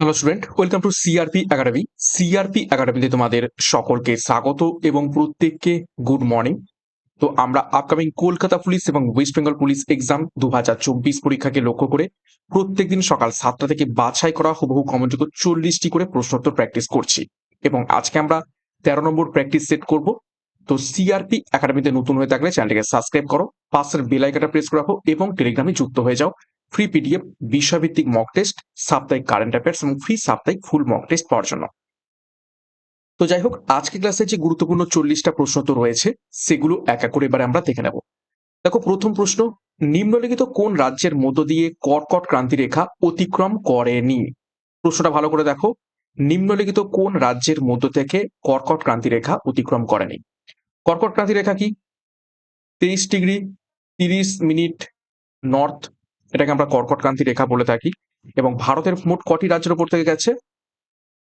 Hello student welcome to CRP academy CRP একাডেমিতে তোমাদের সকলকে স্বাগত এবং প্রত্যেককে গুড মর্নিং তো আমরা আপকামিং কলকাতা পুলিশ এবং ওয়েস্ট বেঙ্গল পুলিশ এক্সাম দু হাজার চব্বিশ পরীক্ষাকে লক্ষ্য করে প্রত্যেকদিন সকাল সাতটা থেকে বাছাই করা হুবহু কমনযোগ্য চল্লিশটি করে প্রশ্নোত্তর প্র্যাকটিস করছি। এবং আজকে আমরা তেরো নম্বর প্র্যাকটিস সেট করব। তো সিআরপি একাডেমিতে নতুন হয়ে থাকলে চ্যানেলটিকে সাবস্ক্রাইব করো, পাশের বেল আইকনটা প্রেস করে রাখো এবং টেলিগ্রামে যুক্ত হয়ে যাও। ফ্রি পিডিএফ বিষয়ভিত্তিক মক টেস্ট সাপ্তাহিক কারেন্ট অ্যাফেয়ার্স এবং ফ্রি সাপ্তাহিক ফুল মক টেস্ট পাওয়ার জন্য। তো যাই হোক আজকে ক্লাসে যে গুরুত্বপূর্ণ চল্লিশটা প্রশ্ন তো রয়েছে, সেগুলো এক এক করে এবারে আমরা দেখে নেব। দেখো, প্রথম প্রশ্ন, নিম্নলিখিত কোন রাজ্যের মধ্য দিয়ে কর্কট ক্রান্তি রেখা অতিক্রম করেনি? প্রশ্নটা ভালো করে দেখো, নিম্নলিখিত কোন রাজ্যের মধ্য থেকে কর্কট ক্রান্তি রেখা অতিক্রম করেনি? কর্কট ক্রান্তি রেখা কি? তেইশ ডিগ্রি, তিরিশ মিনিট নর্থ, এটাকে আমরা কর্কট ক্রান্তি রেখা বলে থাকি। এবং ভারতের মোট কটি রাজ্যের উপর থেকে গেছে?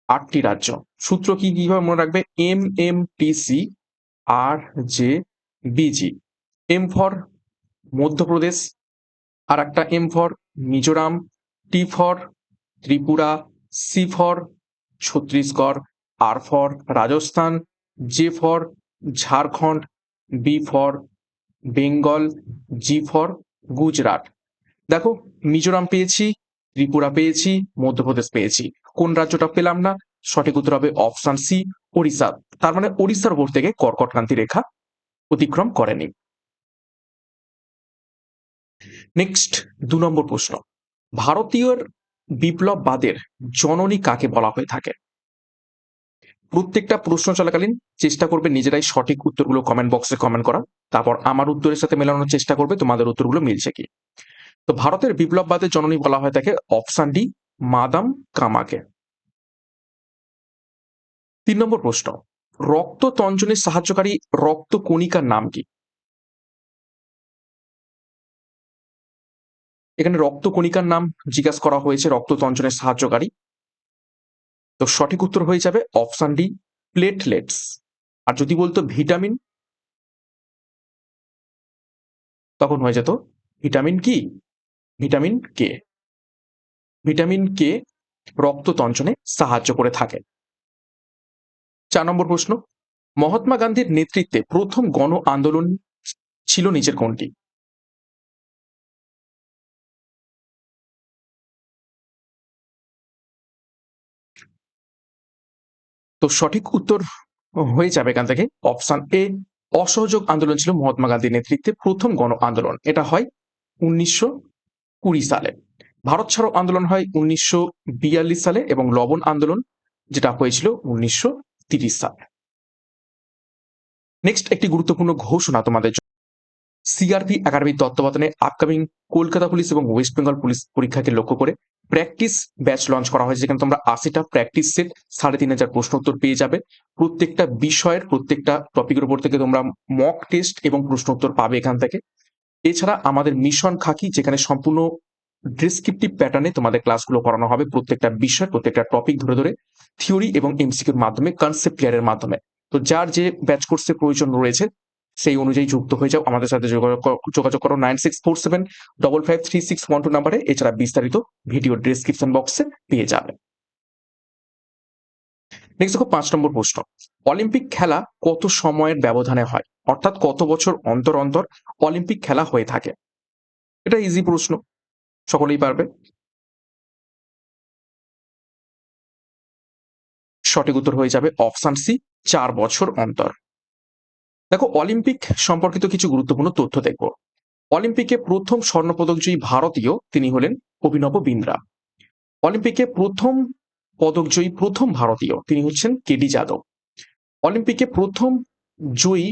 আটটি রাজ্য। সূত্র কি কীভাবে মনে রাখবে? M M T C R J BG M for Madhya Pradesh, আর একটা M for Mizoram T for Tripura C for Chhattisgarh R for Rajasthan J for Jharkhand B for Bengal G for Gujarat দেখো, মিজোরাম পেয়েছি, ত্রিপুরা পেয়েছি, মধ্যপ্রদেশ পেয়েছি। কোন রাজ্যটা পেলাম না? সঠিক উত্তর হবে অপশন সি ওড়িশা। তার মানে ওড়িশার উপর থেকে কর্কট ক্রান্তি রেখা অতিক্রম করেনি। নেক্সট দু নম্বর প্রশ্ন। ভারতীয় বিপ্লববাদের জননী কাকে বলা হয়ে থাকে? প্রত্যেকটা প্রশ্ন চলাকালীন চেষ্টা করবে নিজেরাই সঠিক উত্তরগুলো কমেন্ট বক্সে কমেন্ট করা তারপর আমার উত্তরের সাথে মেলানোর চেষ্টা করবে, তোমাদের উত্তরগুলো মিলছে কি? তো ভারতের বিপ্লববাদের জননী বলা হয় তাকে অপশন ডি মাদাম কামাকে। তিন নম্বর প্রশ্ন, রক্ত তঞ্জনের সাহায্যকারী রক্ত কণিকার নাম কি? এখানে রক্ত কণিকার নাম জিজ্ঞাসা করা হয়েছে, রক্ত তঞ্জনের সাহায্যকারী। তো সঠিক উত্তর হয়ে যাবে অপশন ডি প্লেটলেটস। আর যদি বলতো ভিটামিন? তখন হয়ে যেত ভিটামিন কি? ভিটামিন কে ভিটামিন কে রক্ত তঞ্চনে সাহায্য করে থাকে। চার নম্বর প্রশ্ন, মহাত্মা গান্ধীর নেতৃত্বে প্রথম গণ আন্দোলন ছিল নিচের কোনটি? তো সঠিক উত্তর হয়ে যাবে এখান থেকে। অপশন এ, অসহযোগ আন্দোলন ছিল মহাত্মা গান্ধীর নেতৃত্বে প্রথম গণ আন্দোলন। এটা হয় উনিশশো কুড়ি সালে। ভারত ছাড়ো আন্দোলন হয় উনিশশো বিয়াল্লিশ সালে এবং লবণ আন্দোলন যেটা হয়েছিল উনিশশো সালে। নেক্সট একটি গুরুত্বপূর্ণ ঘোষণা তোমাদের জন্য। সিআরপি একাডেমির তত্ত্বাবধানে আপকামিং কলকাতা পুলিশ এবং ওয়েস্ট বেঙ্গল পুলিশ পরীক্ষাকে লক্ষ্য করে প্র্যাকটিস ব্যাচ লঞ্চ করা হয়েছে, যেখানে তোমরা আশিটা প্র্যাকটিস সেট সাড়ে তিন হাজার প্রশ্ন উত্তর পেয়ে যাবে। প্রত্যেকটা বিষয়ের প্রত্যেকটা টপিকের উপর থেকে তোমরা মক টেস্ট এবং প্রশ্ন উত্তর পাবে এখান থেকে। এছাড়া আমাদের মিশন খাকি, যেখানে সম্পূর্ণ ডিসক্রিপটিভ প্যাটার্নে তোমাদের ক্লাসগুলো করানো হবে প্রত্যেকটা বিষয়, প্রত্যেকটা টপিক ধরে ধরে থিওরি এবং এমসিকিউর মাধ্যমে কনসেপ্ট ক্লিয়ারের মাধ্যমে। তো যার যে ব্যাচ কোর্সের প্রয়োজন রয়েছে সেই অনুযায়ী যুক্ত হয়ে যাও। আমাদের সাথে যোগাযোগ করো nine six four seven double five three six one two নাম্বারে এছাড়া বিস্তারিত ভিডিও ডিসক্রিপশন বক্সে পেয়ে যাবে। নেক্সট দেখো পাঁচ নম্বর প্রশ্ন। অলিম্পিক খেলা কত সময়ের ব্যবধানে হয়? অর্থাৎ কত বছর অন্তর অন্তর অলিম্পিক খেলা হয়ে থাকে? এটা ইজি প্রশ্ন। সকলেই পারবে? সঠিক উত্তর হয়ে যাবে অপশান সি চার বছর অন্তর। দেখো, অলিম্পিক সম্পর্কিত কিছু গুরুত্বপূর্ণ তথ্য দেখব। অলিম্পিকে প্রথম স্বর্ণপদকজয়ী ভারতীয় তিনি হলেন অভিনব বিন্দ্রা। অলিম্পিকে প্রথম পদকজয়ী প্রথম ভারতীয় তিনি হচ্ছেন কেডি যাদব। অলিম্পিকে প্রথম জয়ী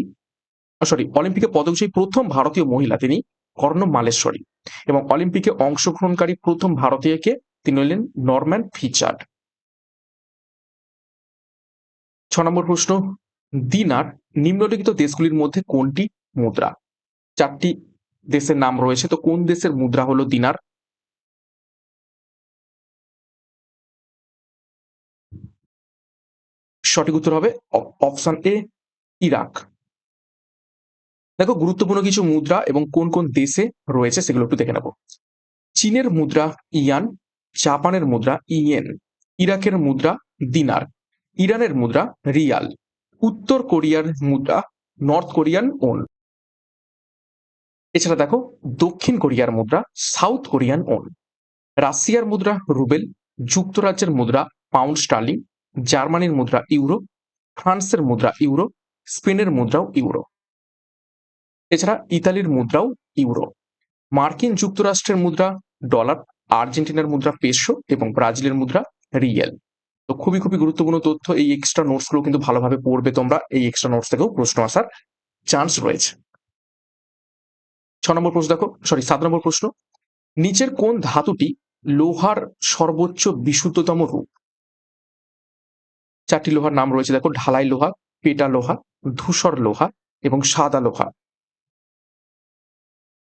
সরি অলিম্পিকে পদকজয়ী প্রথম ভারতীয় মহিলা তিনি কর্ণ মালেশ্বরী এবং অলিম্পিকে অংশগ্রহণকারী প্রথম ভারতীয়কে তিনি হলেন নরম্যান ফিচার্ড ছ নম্বর প্রশ্ন, দিনার নিম্নলিখিত দেশগুলির মধ্যে কোনটি মুদ্রা? চারটি দেশের নাম রয়েছে, তো কোন দেশের মুদ্রা হলো দিনার? সঠিক উত্তর হবে অপশন এ, ইরাক। দেখো, গুরুত্বপূর্ণ কিছু মুদ্রা এবং কোন কোন দেশে রয়েছে সেগুলো একটু দেখে নেব। চীনের মুদ্রা ইয়ান, জাপানের মুদ্রা ইয়েন, ইরাকের মুদ্রা দিনার, ইরানের মুদ্রা রিয়াল। উত্তর কোরিয়ার মুদ্রা, নর্থ কোরিয়ান ওন। এছাড়া দেখো, দক্ষিণ কোরিয়ার মুদ্রা, সাউথ কোরিয়ান ওন। রাশিয়ার মুদ্রা, রুবেল। যুক্তরাজ্যের মুদ্রা, পাউন্ড স্টার্লিং। জার্মানির মুদ্রা, ইউরো। ফ্রান্সের মুদ্রা, ইউরো। স্পেনের মুদ্রাও ইউরো। এছাড়া ইতালির মুদ্রাও ইউরো। মার্কিন যুক্তরাষ্ট্রের মুদ্রা, ডলার। আর্জেন্টিনার মুদ্রা পেশো এবং ব্রাজিলের মুদ্রা, রিয়েল। তো খুবই খুবই গুরুত্বপূর্ণ তথ্য। এই এক্সট্রা নোটসগুলো কিন্তু ভালোভাবে পড়বে তোমরা। এই এক্সট্রা নোটস থেকেও প্রশ্ন আসার চান্স রয়েছে। ছ নম্বর প্রশ্ন দেখো সরি সাত নম্বর প্রশ্ন। নিচের কোন ধাতুটি লোহার সর্বোচ্চ বিশুদ্ধতম রূপ? চারটি লোহার নাম রয়েছে দেখো, ঢালাই লোহা, পেটা লোহা, ধূসর লোহা এবং সাদা লোহা।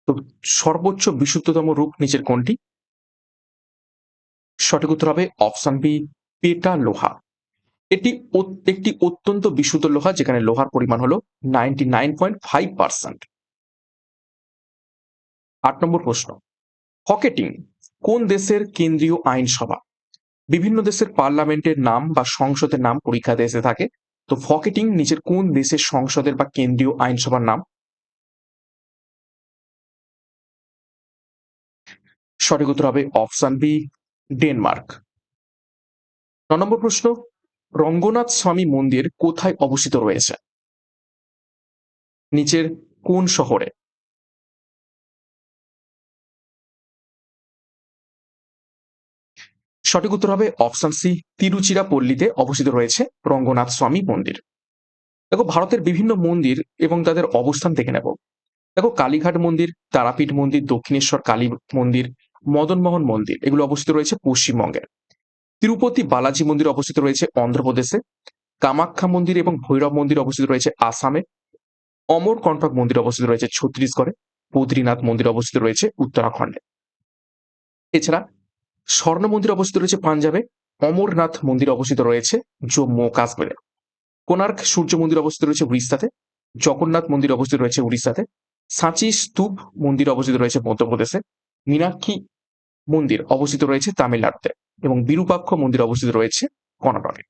তো সর্বোচ্চ বিশুদ্ধতম রূপ নিচের কোনটি? সঠিক উত্তর হবে অপশন বি পেটা লোহা। এটি একটি অত্যন্ত বিশুদ্ধ লোহা, যেখানে লোহার পরিমাণ হলো ninety nine point five percent আট নম্বর প্রশ্ন। হকেটিং কোন দেশের কেন্দ্রীয় আইনসভা? বিভিন্ন দেশের পার্লামেন্টের নাম বা সংসদের নাম পরীক্ষাতে এসে থাকে। তো ফকেটিং নিচের কোন দেশের সংসদের বা কেন্দ্রীয় আইনসভার নাম? সঠিক উত্তর হবে অপশন বি, ডেনমার্ক। নম্বর প্রশ্ন, রঙ্গনাথ স্বামী মন্দির কোথায় অবস্থিত রয়েছে? নিচের কোন শহরে? সঠিক উত্তর হবে অপশন সি, তিরুচিরাপল্লীতে অবস্থিত রয়েছে রঙ্গনাথ স্বামী মন্দির। দেখো, ভারতের বিভিন্ন মন্দির এবং তাদের অবস্থান থেকে নেব। দেখো, কালীঘাট মন্দির, তারাপীঠ মন্দির, দক্ষিণেশ্বর কালী মন্দির, মদনমোহন মন্দির, এগুলো অবস্থিত রয়েছে পশ্চিমবঙ্গে। তিরুপতি বালাজি মন্দির অবস্থিত রয়েছে অন্ধ্রপ্রদেশে কামাখ্যা মন্দির এবং ভৈরব মন্দির অবস্থিত রয়েছে আসামে অমরকণ্টক মন্দির অবস্থিত রয়েছে ছত্তিশগড়ে বদ্রীনাথ মন্দির অবস্থিত রয়েছে উত্তরাখণ্ডে এছাড়া স্বর্ণ মন্দির অবস্থিত রয়েছে পাঞ্জাবে অমরনাথ মন্দির অবস্থিত রয়েছে জম্মু ও কাশ্মীরে কোনার্ক সূর্য মন্দির অবস্থিত রয়েছে উড়িষ্যাতে জগন্নাথ মন্দির অবস্থিত রয়েছে উড়িষ্যাতে সাঁচি স্তূপ মন্দির অবস্থিত রয়েছে মধ্যপ্রদেশে মীনাক্ষী মন্দির অবস্থিত রয়েছে তামিলনাড়ুতে এবং বিরূপাক্ষ মন্দির অবস্থিত রয়েছে কর্ণাটকে।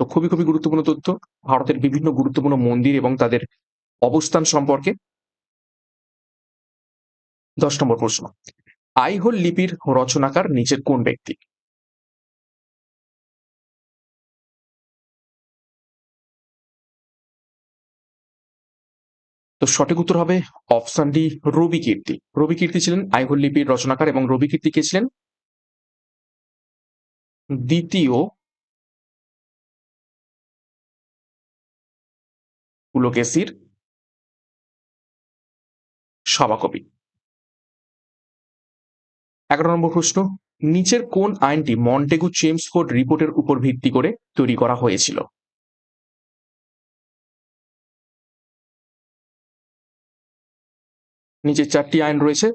তো খুবই খুবই গুরুত্বপূর্ণ তথ্য। ভারতের বিভিন্ন গুরুত্বপূর্ণ মন্দির এবং তাদের অবস্থান সম্পর্কে দশ নম্বর প্রশ্ন। আইহোল লিপির রচনাকার নিচের কোন ব্যক্তি? তো সঠিক উত্তর হবে অপশন ডি রবি কীর্তি। রবি কীর্তি ছিলেন আইহোল লিপির রচনাকার এবং রবি কীর্তি কে ছিলেন? দ্বিতীয় পুলকেশীর সভাকবি। এগারো নম্বর প্রশ্ন, নিচের কোন আইনটি মন্টেগু চেমসফোর্ড রিপোর্টের উপর ভিত্তি করে তৈরি করা হয়েছিল? নিচে চারটি আইন রয়েছে,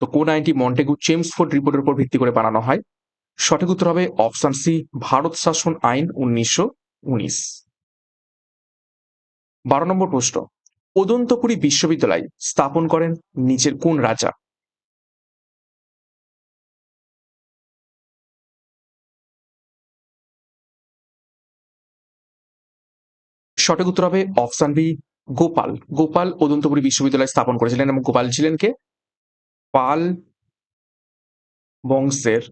তো কোন আইনটি মন্টেগু চেমসফোর্ড রিপোর্টের উপর ভিত্তি করে বানানো হয়? সঠিক উত্তর হবে অপশন সি, ভারত শাসন আইন উনিশশো উনিশ। বারো নম্বর প্রশ্ন, ওদন্তপুরী বিশ্ববিদ্যালয় স্থাপন করেন নিচের কোন রাজা? সঠিক উত্তর হবে অপশন বি, গোপাল। গোপাল ওদন্তপুরী বিশ্ববিদ্যালয় স্থাপন করেছিলেন এবং গোপাল ছিলেন কে? পাল বংশের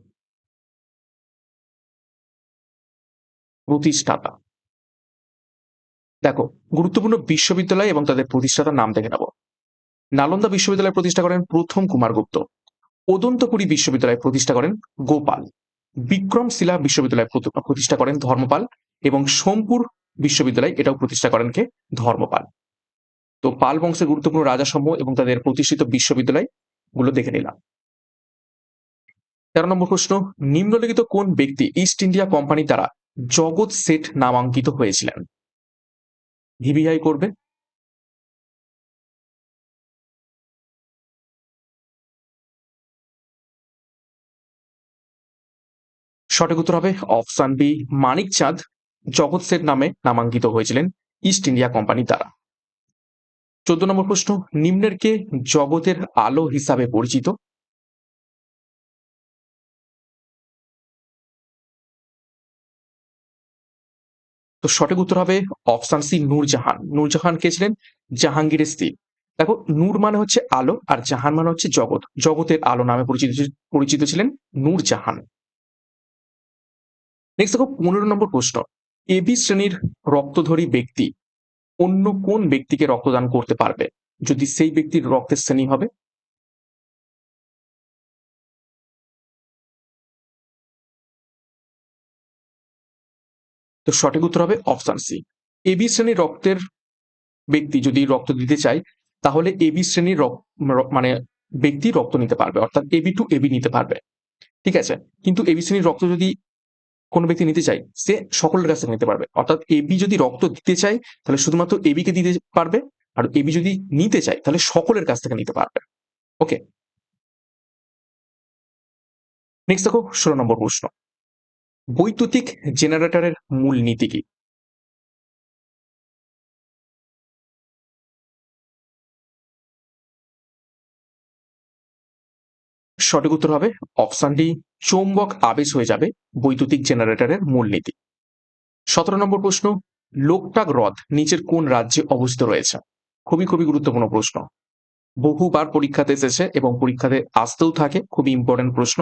প্রতিষ্ঠাতা। দেখো, গুরুত্বপূর্ণ বিশ্ববিদ্যালয় এবং তাদের প্রতিষ্ঠাতার নাম দেখে নেব নালন্দা বিশ্ববিদ্যালয় প্রতিষ্ঠা করেন প্রথম কুমারগুপ্ত ওদন্তপুরী বিশ্ববিদ্যালয় প্রতিষ্ঠা করেন গোপাল। বিক্রমশিলা বিশ্ববিদ্যালয় প্রতিষ্ঠা করেন ধর্মপাল এবং সোমপুর বিশ্ববিদ্যালয় এটাও প্রতিষ্ঠা করেন কে? ধর্মপাল। তো পাল বংশের গুরুত্বপূর্ণ রাজাসমূহ এবং তাদের প্রতিষ্ঠিত বিশ্ববিদ্যালয়গুলো দেখে নিলাম। তেরো নম্বর প্রশ্ন, নিম্নলিখিত কোন ব্যক্তি ইস্ট ইন্ডিয়া কোম্পানি দ্বারা জগৎ সেট নামাঙ্কিত হয়েছিলেন। ভিভিআই করবে। সঠিক উত্তর হবে অপশন বি, মানিক চাঁদ। জগৎ সেট নামে নামাঙ্কিত হয়েছিলেন ইস্ট ইন্ডিয়া কোম্পানি দ্বারা। চোদ্দ নম্বর প্রশ্ন, নিম্নের কে জগতের আলো হিসাবে পরিচিত? সঠিক উত্তর হবে অপশন সি নূরজাহান। নূরজাহান কে ছিলেন? জাহাঙ্গীরের স্ত্রী। দেখো, নূর মানে হচ্ছে আলো আর জাহান মানে হচ্ছে জগৎ। জগতের আলো নামে পরিচিত পরিচিত ছিলেন নূরজাহান। নেক্সট দেখো, পনেরো নম্বর প্রশ্ন। এবি শ্রেণির রক্তধরী ব্যক্তি অন্য কোন ব্যক্তিকে রক্তদান করতে পারবে? যদি সেই ব্যক্তির রক্তের শ্রেণি হবে তো সঠিক উত্তর হবে অপশন সি। এবি শ্রেণির রক্তের ব্যক্তি যদি রক্ত দিতে চায়, তাহলে এবি শ্রেণির মানে ব্যক্তি রক্ত নিতে পারবে, অর্থাৎ এবি টু এবি নিতে পারবে। ঠিক আছে? কিন্তু এবি শ্রেণির রক্ত যদি কোনো ব্যক্তি নিতে চায়, সে সকলের কাছ থেকে নিতে পারবে। অর্থাৎ এবি যদি রক্ত দিতে চায়, তাহলে শুধুমাত্র এবি কে দিতে পারবে, আর এবি যদি নিতে চায়, তাহলে সকলের কাছ থেকে নিতে পারবে। ওকে? নেক্সট দেখো, ষোলো নম্বর প্রশ্ন। বৈদ্যুতিক জেনারেটরের মূল নীতি কি? সঠিক উত্তর হবে অপশন ডি, চৌম্বক আবেশ হয়ে যাবে বৈদ্যুতিক জেনারেটরের মূলনীতি সতেরো নম্বর প্রশ্ন, লোকটাক হ্রদ নিচের কোন রাজ্যে অবস্থিত রয়েছে? খুবই খুবই গুরুত্বপূর্ণ প্রশ্ন। বহুবার পরীক্ষাতে এসেছে এবং পরীক্ষাতে আসতেও থাকে, খুবই ইম্পর্টেন্ট প্রশ্ন।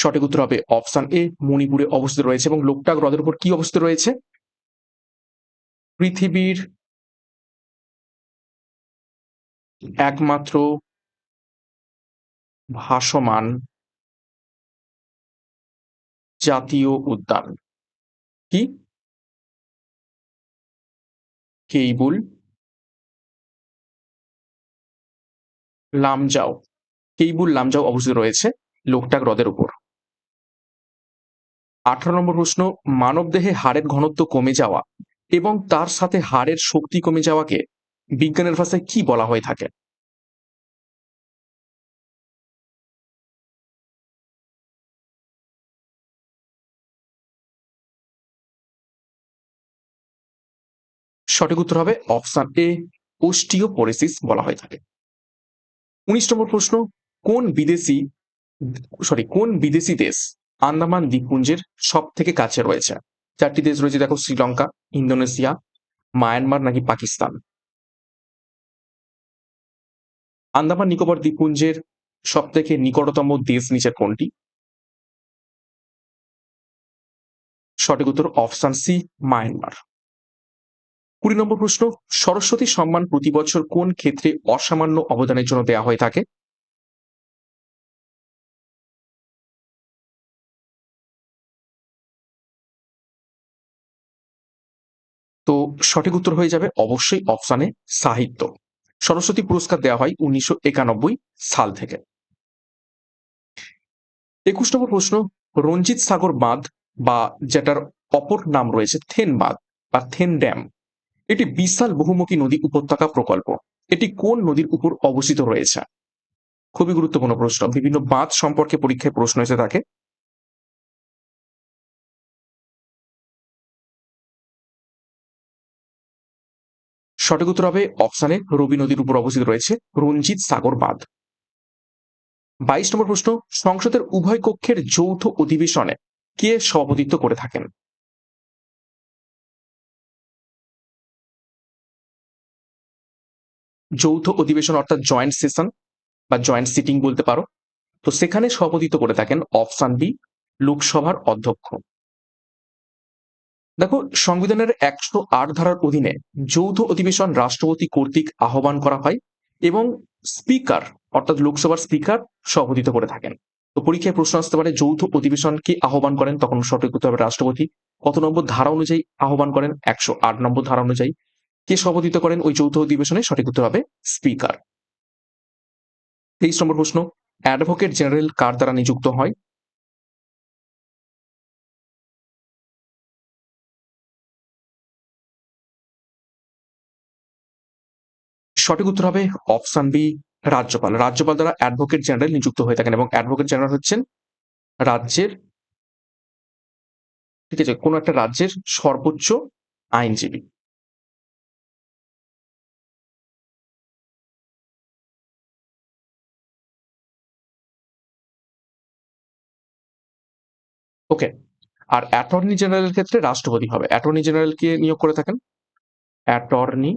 সঠিক উত্তর হবে অপশন এ, মণিপুরে অবস্থিত রয়েছে এবং লোকটাক হ্রদের উপর কি অবস্থিত রয়েছে? পৃথিবীর একমাত্র ভাসমান জাতীয় উদ্যান। কি? কেইবুল? লামজাও। কেইবুল, লামজাও অবস্থিত রয়েছে লোকটাক হ্রদের উপর। আঠারো নম্বর প্রশ্ন, মানবদেহে হাড়ের ঘনত্ব কমে যাওয়া এবং তার সাথে হাড়ের শক্তি কমে যাওয়াকে বিজ্ঞানের ভাষায় কি বলা হয়ে থাকে? সঠিক উত্তর হবে অপশন এ ওস্টিওপোরেসিস বলা হয়ে থাকে। উনিশ নম্বর প্রশ্ন, কোন বিদেশি, সরি, কোন বিদেশি দেশ আন্দামান দ্বীপপুঞ্জের সব থেকে কাছে রয়েছে। চারটি দেশ রয়েছে, দেখো, শ্রীলঙ্কা, ইন্দোনেশিয়া, মায়ানমার নাকি পাকিস্তান। আন্দামান নিকোবর দ্বীপপুঞ্জের সব থেকে নিকটতম দেশ নিচের কোনটি? সঠিক উত্তর অপশন সি, মায়ানমার। কুড়ি নম্বর প্রশ্ন, সরস্বতী সম্মান প্রতি বছর কোন ক্ষেত্রে অসামান্য অবদানের জন্য দেওয়া হয়ে থাকে? সঠিক উত্তর হয়ে যাবে অবশ্যই অপশানে সাহিত্য। সরস্বতী পুরস্কার দেওয়া হয় উনিশশো একানব্বই সাল থেকে। একুশ নম্বর প্রশ্ন, রঞ্জিত সাগর বাঁধ বা যেটার অপর নাম রয়েছে থেন বাঁধ বা থেন ড্যাম, এটি বিশাল বহুমুখী নদী উপত্যকা প্রকল্প। এটি কোন নদীর উপর অবস্থিত রয়েছে? খুবই গুরুত্বপূর্ণ প্রশ্ন। বিভিন্ন বাঁধ সম্পর্কে পরীক্ষায় প্রশ্ন এসে থাকে। সঠিক উত্তর হবে অপশানে রবি নদীর উপর অবস্থিত রয়েছে রঞ্জিত সাগর বাঁধ। বাইশ নম্বর প্রশ্ন, সংসদের উভয় কক্ষের যৌথ অধিবেশনে কে সভাপতিত্ব করে থাকেন? যৌথ অধিবেশন অর্থাৎ জয়েন্ট সেশন বা জয়েন্ট সিটিং বলতে পারো। তো সেখানে সভাপতিত্ব করে থাকেন অপশান বি, লোকসভার অধ্যক্ষ। দেখো, সংবিধানের একশো আট ধারার অধীনে যৌথ অধিবেশন রাষ্ট্রপতি কর্তৃক আহ্বান করা হয় এবং স্পিকার, অর্থাৎ লোকসভার স্পিকার সভাপতিত্ব করে থাকেন। তো পরীক্ষায় প্রশ্ন আসতে পারে, যৌথ অধিবেশন কি আহ্বান করেন? তখন সঠিক উত্তর হবে রাষ্ট্রপতি। কত নম্বর ধারা অনুযায়ী আহ্বান করেন? একশো আট নম্বর ধারা অনুযায়ী। কে সভাপতিত্ব করেন? ওই যৌথ অধিবেশনে সঠিক উত্তর হবে স্পিকার। তেইশ নম্বর প্রশ্ন, অ্যাডভোকেট জেনারেল কার দ্বারা নিযুক্ত হয়? সঠিক উত্তর হবে অপশন বি, রাজ্যপাল। রাজ্যপাল দ্বারা অ্যাডভোকেট জেনারেল নিযুক্ত হয়ে থাকেন এবং অ্যাডভোকেট জেনারেল হচ্ছেন রাজ্যের, ঠিক আছে, কোন একটা রাজ্যের সর্বোচ্চ আইনজীবী। ওকে, আর অ্যাটর্নি জেনারেলের ক্ষেত্রে রাষ্ট্রপতি হবে। অ্যাটর্নি জেনারেলকে নিয়োগ করে থাকেন? অ্যাটর্নি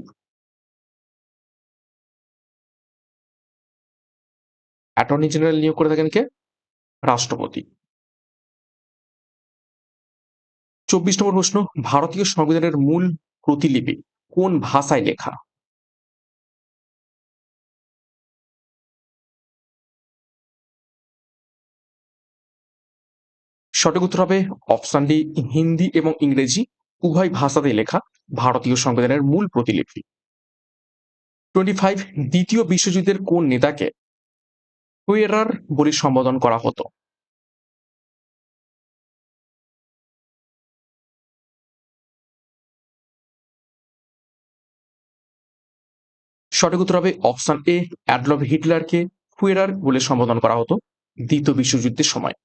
অ্যাটর্নি জেনারেল নিয়োগ করে থাকেন কে? রাষ্ট্রপতি। চব্বিশ নম্বর প্রশ্ন, ভারতীয় সংবিধানের মূল প্রতিলিপি কোন ভাষায় লেখা? সঠিক উত্তর হবে অপশন ডি, হিন্দি এবং ইংরেজি। উভয় ভাষাতেই লেখা ভারতীয় সংবিধানের মূল প্রতিলিপি। টোয়েন্টি ফাইভ, দ্বিতীয় বিশ্বযুদ্ধের কোন নেতাকে কুয়েরার বলে সম্বোধন করা হতো। সঠিক উত্তর হবে অপশন এ অ্যাডলফ হিটলারকে কুয়েরার বলে সম্বোধন করা হতো দ্বিতীয় বিশ্বযুদ্ধের সময়।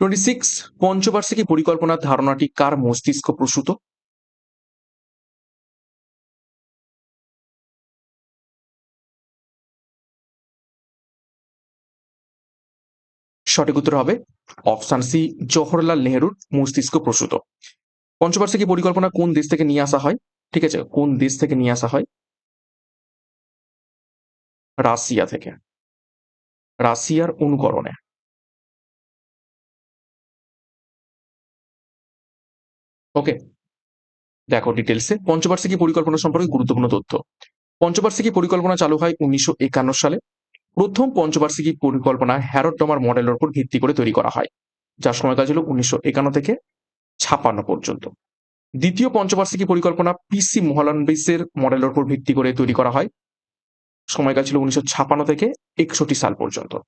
টোয়েন্টি সিক্স পঞ্চবার্ষিকী পরিকল্পনার ধারণাটি কার মস্তিষ্ক প্রসূত? সঠিক উত্তর হবে অপশান সি, জওহরলাল নেহরুর মস্তিষ্ক প্রসূত। পঞ্চবার্ষিকী পরিকল্পনা কোন দেশ থেকে নিয়ে আসা হয়? ঠিক আছে, কোন দেশ থেকে নিয়ে আসা হয়? রাশিয়া থেকে। রাশিয়ার অনুকরণে। ওকে, দেখো ডিটেলসে পঞ্চবার্ষিকী পরিকল্পনা সম্পর্কে গুরুত্বপূর্ণ তথ্য। পঞ্চবার্ষিকী পরিকল্পনা চালু হয় উনিশশো একান্ন সালে। প্রথম পঞ্চবার্ষিকী পরিকল্পনা হ্যারোডমার মডেলের উপর ভিত্তি করে তৈরি করা হয়? যার সময়কাল ছিল উনিশশো একান্ন থেকে ছাপান্ন পর্যন্ত। দ্বিতীয় পঞ্চবার্ষিকী পরিকল্পনা পিসি মোহালানবিসের মডেলের উপর ভিত্তি করে তৈরি করা হয়? সময়কাল ছিল উনিশশো ছাপান্ন থেকে একষট্টি সাল পর্যন্ত।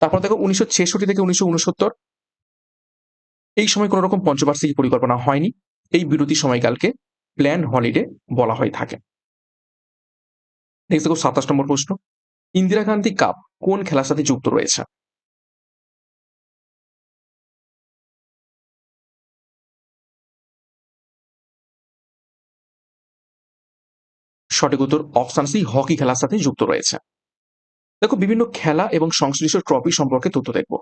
তারপর দেখো উনিশশো ছেষট্টি থেকে উনিশশো উনসত্তর। এই সময় কোনো রকম পঞ্চবার্ষিকী পরিকল্পনা হয়নি। এই বিরতি সময়কালকে প্ল্যান হলিডে বলা হয়ে থাকে। নেক্সট দেখো সাতাশ নম্বর প্রশ্ন। ইন্দিরা গান্ধী কাপ কোন খেলার সাথে যুক্ত রয়েছে? সঠিক উত্তর অপশন সি, হকি খেলার সাথে যুক্ত রয়েছে। দেখো, বিভিন্ন খেলা এবং সংশ্লিষ্ট ট্রফি সম্পর্কে তথ্য দেখব।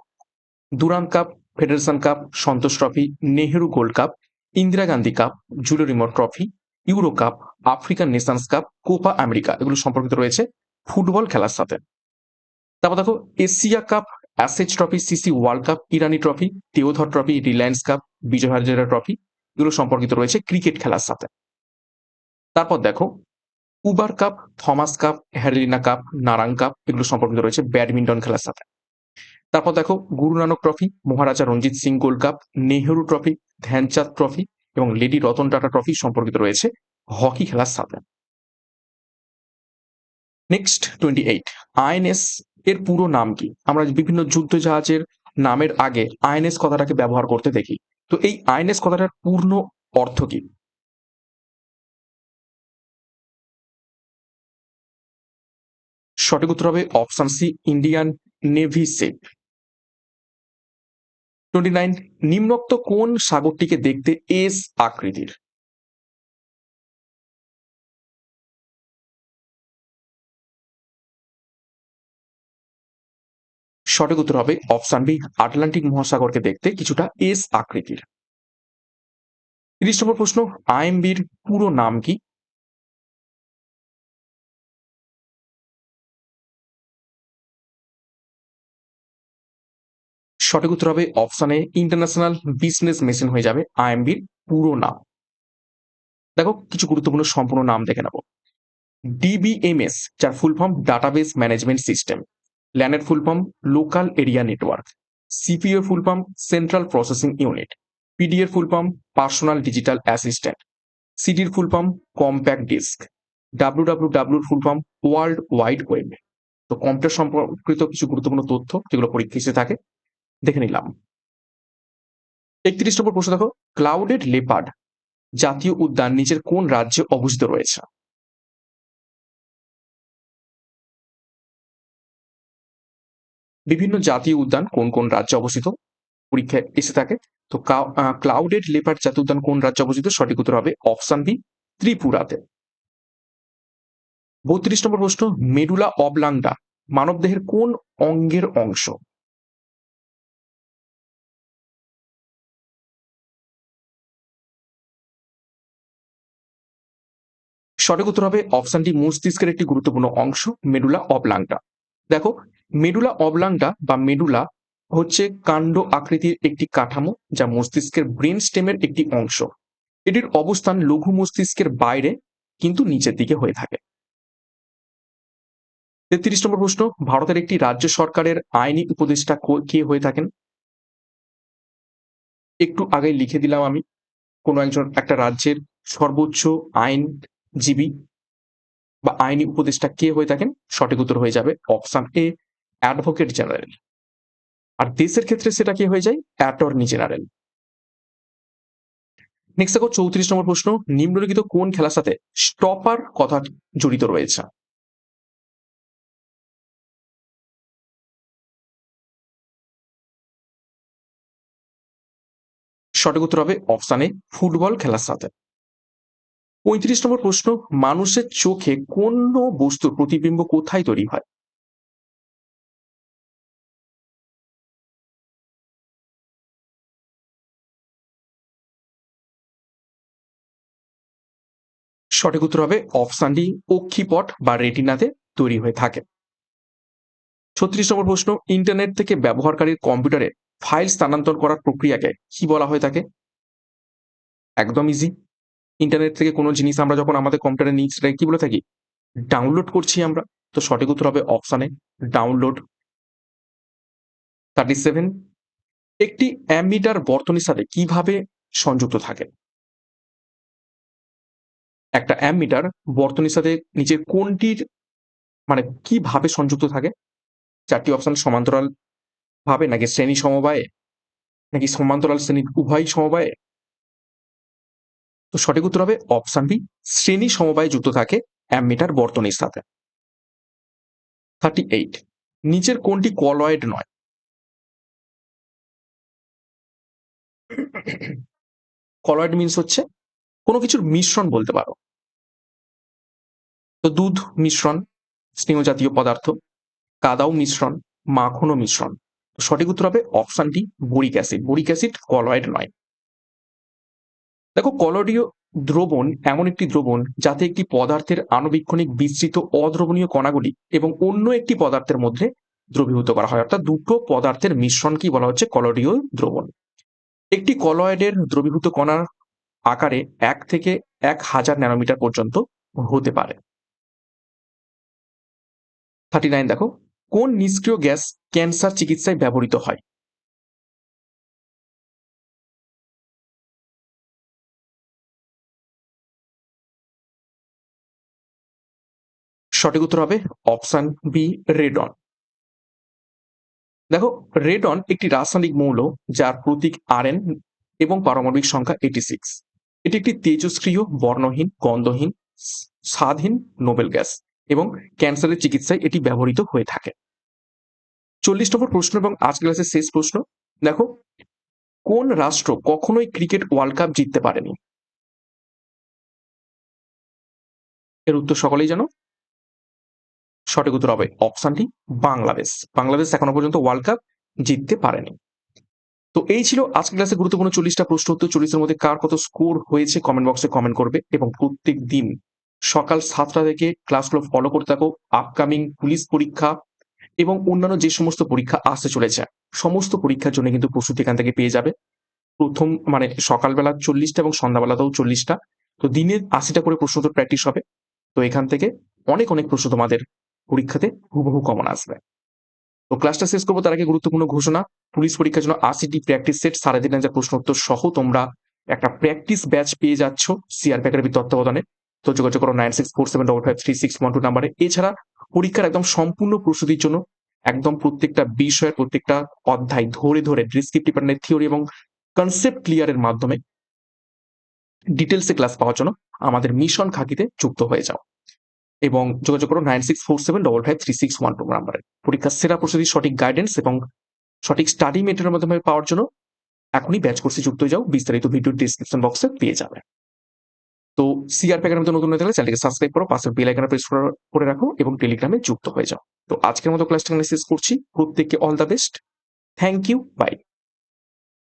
Durand cup, federation cup, Santosh trophy Nehru gold cup, Indira Gandhi cup Jules Rimet trophy Euro cup, African nations cup, Copa America, এগুলো সম্পর্কিত রয়েছে। ফুটবল খেলার সাথে। তারপর দেখো, Asia cup, Ashes trophy, CC world cup, Irani trophy, Deodhar trophy, Reliance cup, Vijay Hazare trophy, এগুলো সম্পর্কিত রয়েছে ক্রিকেট খেলার সাথে। তারপর দেখো, উবার কাপ, থমাস কাপ হ্যারিলিনা কাপ, নারাং কাপ, এগুলো সম্পর্কিত রয়েছে ব্যাডমিন্টন খেলার সাথে। তারপর দেখো, Guru Nanak trophy, Maharaja Ranjit Singh gold cup, Nehru trophy, Dhyanchand trophy এবং লেডি রতন টাটা ট্রফি সম্পর্কিত রয়েছে হকি খেলার সাথে। নেক্সট টোয়েন্টি এইট আইএনএস এর পুরো নাম কি? আমরা বিভিন্ন যুদ্ধ জাহাজের নামের আগে আইএনএস কথাটাকে ব্যবহার করতে দেখি। তো এই আইএনএস কথাটার পূর্ণ অর্থ কি? সঠিক উত্তর হবে option C, Indian navy ship twenty nine নিম্নোক্ত কোন সাগরটিকে দেখতে এস আকৃতির? সঠিক উত্তর হবে অপশন বি, আটলান্টিক মহাসাগরকে দেখতে কিছুটা এস আকৃতির। তিরিশ নম্বর প্রশ্ন, আইএমবির পুরো নাম কি? সঠিক উত্তর হবে অপশনে ইন্টারন্যাশনাল বিজনেস মেশিন হয়ে যাবে আইএমবির পুরো নাম। দেখো, কিছু গুরুত্বপূর্ণ সম্পূর্ণ নাম দেখে নেব। ডিবিএমএস, যার full form, database management system. ল্যানের full form local area network CPU full form central processing unit পিডিএর full form personal digital assistant সিডির full form compact disc W W ডাব্লিউর full form world wide web তো computer সম্পর্কিত কিছু গুরুত্বপূর্ণ তথ্য যেগুলো পরীক্ষা এসে থাকে, দেখে নিলাম। একত্রিশ নম্বর প্রশ্ন দেখো ক্লাউডেড লেপার্ড জাতীয় উদ্যান নিচের কোন রাজ্যে অবস্থিত রয়েছে? বিভিন্ন জাতীয় উদ্যান কোন কোন রাজ্যে অবস্থিত? পরীক্ষায় এসে থাকে। তো ক্লাউডেড লেপার জাতীয় উদ্যান কোন রাজ্যে অবস্থিত? সঠিক উত্তর হবে অপশন বি ত্রিপুরাতে। বত্রিশ নম্বর প্রশ্ন, মেডুলা অবলাংডা মানবদেহের কোন অঙ্গের অংশ? সঠিক উত্তর হবে অপশনটি মস্তিষ্কের একটি গুরুত্বপূর্ণ অংশ, মেডুলা অবলাংটা দেখো মেডুলা অবলাংটা বা মেডুলা হচ্ছে কাণ্ড আকৃতির একটি কাঠামো যা মস্তিষ্কের ব্রেন স্টেমের একটি অংশ। এটির অবস্থান লঘু মস্তিষ্কের বাইরে, কিন্তু নিচের দিকে হয়ে থাকে। তেত্রিশ নম্বর প্রশ্ন, ভারতের একটি রাজ্য সরকারের আইনি উপদেষ্টা কে হয়ে থাকেন? একটু আগে লিখে দিলাম আমি, কোনো একজন, একটা রাজ্যের সর্বোচ্চ আইনজীবী বা আইনি উপদেষ্টা কে হয়ে থাকেন? সঠিক উত্তর হয়ে যাবে অপশন এ অ্যাডভোকেট জেনারেল আর দেশের ক্ষেত্রে সেটা কি হয়ে যায়? অ্যাটর্নি জেনারেল নেক্সট দেখো চৌত্রিশ নম্বর প্রশ্ন, নিম্নলিখিত কোন খেলার সাথে স্টপার কথা জড়িত রয়েছে? সঠিক উত্তর হবে অপশন ফুটবল খেলার সাথে। পঁয়ত্রিশ নম্বর প্রশ্ন, মানুষের চোখে কোন বস্তুর প্রতিবিম্ব কোথায় তৈরি হয়? সঠিক উত্তর হবে অপশন ডি অক্ষিপট বা রেটিনাতে তৈরি হয়ে থাকে। ছত্রিশ নম্বর প্রশ্ন ইন্টারনেট থেকে ব্যবহারকারীর কম্পিউটারে ফাইল স্থানান্তর করার প্রক্রিয়াকে কি বলা হয়ে থাকে? একদম ইজি ইন্টারনেট থেকে কোনো জিনিস আমরা যখন আমাদের কম্পিউটারে নিয়ে সেটাকে কি বলে থাকি? ডাউনলোড করছি আমরা। তো সঠিক উত্তর হবে অপশানে ডাউনলোড থার্টি সেভেন একটি অ্যামিটার বর্তনীর সাথে কীভাবে সংযুক্ত থাকে? একটা অ্যামিটার বর্তনীর সাথে নিচের কোনটির মানে কীভাবে সংযুক্ত থাকে? চারটি অপশন সমান্তরাল ভাবে নাকি শ্রেণি সমবায়ে? নাকি সমান্তরাল শ্রেণি উভয় সমবায়ে? তো সঠিক উত্তর হবে অপশন বি শ্রেণি সমবায়ে যুক্ত থাকে অ্যামিটার বর্তনীর সাথে। থার্টি এইট নিচের কোনটি কলয়েড নয়? কলয়েড মিন্স হচ্ছে কোনো কিছুর মিশ্রণ বলতে পারো। তো দুধ মিশ্রণ, স্নেহ জাতীয় পদার্থ, কাদাও মিশ্রণ, মাখনও মিশ্রণ। সঠিক উত্তর হবে অপশনটি boric acid. Boric acid colloid নয়। দেখো কলডীয় দ্রবণ এমন একটি দ্রবণ যাতে একটি পদার্থের আণুবীক্ষণিক বিস্তৃত অদ্রবণীয় কণাগুলি এবং অন্য একটি পদার্থের মধ্যে দ্রবীভূত করা হয়। অর্থাৎ দুটো পদার্থের মিশ্রণকেই বলা হচ্ছে? কলডীয় দ্রবণ। একটি কলয়েডের দ্রবীভূত কণার আকারে এক থেকে এক হাজার ন্যানোমিটার পর্যন্ত হতে পারে। থার্টি নাইন দেখো, কোন নিষ্ক্রিয় গ্যাস ক্যান্সার চিকিৎসায় ব্যবহৃত হয়? সঠিক উত্তর হবে অপশন বি, রেডন। দেখো, রেডন একটি রাসায়নিক মৌল যার প্রতীক আরএন এবং পারমাণবিক সংখ্যা এইটি সিক্স এটি একটি তেজস্ক্রিয় বর্ণহীন, গন্ধহীন স্বাদহীন নোবেল গ্যাস। এবং ক্যান্সারের চিকিৎসায় এটি ব্যবহৃত হয়ে থাকে। চল্লিশ নম্বর প্রশ্ন এবং আজ ক্লাসের শেষ প্রশ্ন। দেখো, কোন রাষ্ট্র কখনোই ক্রিকেট ওয়ার্ল্ড কাপ জিততে পারেনি? এর উত্তর সকলেই জানো। সঠিক উত্তর হবে অপশনটি বাংলাদেশ। বাংলাদেশ এখনও পর্যন্ত ওয়ার্ল্ড কাপ জিততে পারেনি। তো এই ছিল আজকে ক্লাসে গুরুত্বপূর্ণ চল্লিশটা প্রশ্ন। উত্তর চল্লিশের মধ্যে কার কত স্কোর হয়েছে কমেন্ট বক্সে কমেন্ট করবে এবং প্রত্যেক দিন সকাল সাতটা থেকে ক্লাসগুলো ফলো করতে থাকো আপকামিং পুলিশ পরীক্ষা এবং অন্যান্য যে সমস্ত পরীক্ষা আসতে চলেছে, সমস্ত পরীক্ষার জন্য কিন্তু প্রস্তুতি এখান থেকে পেয়ে যাবে। প্রথম মানে সকালবেলা চল্লিশটা এবং সন্ধ্যাবেলাতেও চল্লিশটা। তো দিনের আশিটা করে প্রশ্ন তো প্র্যাকটিস হবে। তো এখান থেকে অনেক অনেক প্রশ্ন তোমাদের পরীক্ষাতে হুবহু কমন আসবে। তো ক্লাসটা শেষ করব, তার আগে গুরুত্বপূর্ণ ঘোষণা পুলিশ পরীক্ষার জন্য আশিটি প্র্যাকটিস সেট সাড়ে তিন হাজার প্রশ্ন উত্তর সহ তোমরা একটা প্র্যাকটিস ব্যাচ পেয়ে যাচ্ছ সিআর একাডেমির তত্ত্বাবধানে। তো যোগাযোগ করো nine six four seven double five three six one two নাম্বারে এছাড়া পরীক্ষার একদম সম্পূর্ণ প্রস্তুতির জন্য একদম প্রত্যেকটা বিষয়ের প্রত্যেকটা অধ্যায় ধরে ধরে ডিসক্রিপটিভ প্যাটার্নের থিওরি এবং কনসেপ্ট ক্লিয়ারের মাধ্যমে ডিটেলসে ক্লাস পাওয়ার জন্য আমাদের মিশন খাকিতে যুক্ত হয়ে যাও। এবং যোগাযোগ করো nine six four seven double five three six one two নাম্বারে পরীক্ষার সেরা প্রস্তুতির সঠিক গাইডেন্স এবং সঠিক স্টাডি মেটেরিয়ালের মাধ্যমে পাওয়ার জন্য এখনই ব্যাচ কোর্সে যুক্ত হয়ে যাও। বিস্তারিত ভিডিও ডিসক্রিপশন বক্সে পেয়ে যাবে। তো সিআর প্যাকের মতো নতুন হয়ে থাকলে চ্যানেলকে সাবস্ক্রাইব করো পাশে বেল আইকনে প্রেস করে রাখো এবং টেলিগ্রামে যুক্ত হয়ে যাও। তো আজকের মতো ক্লাসটা শেষ করছি। প্রত্যেককে all the best thank you bye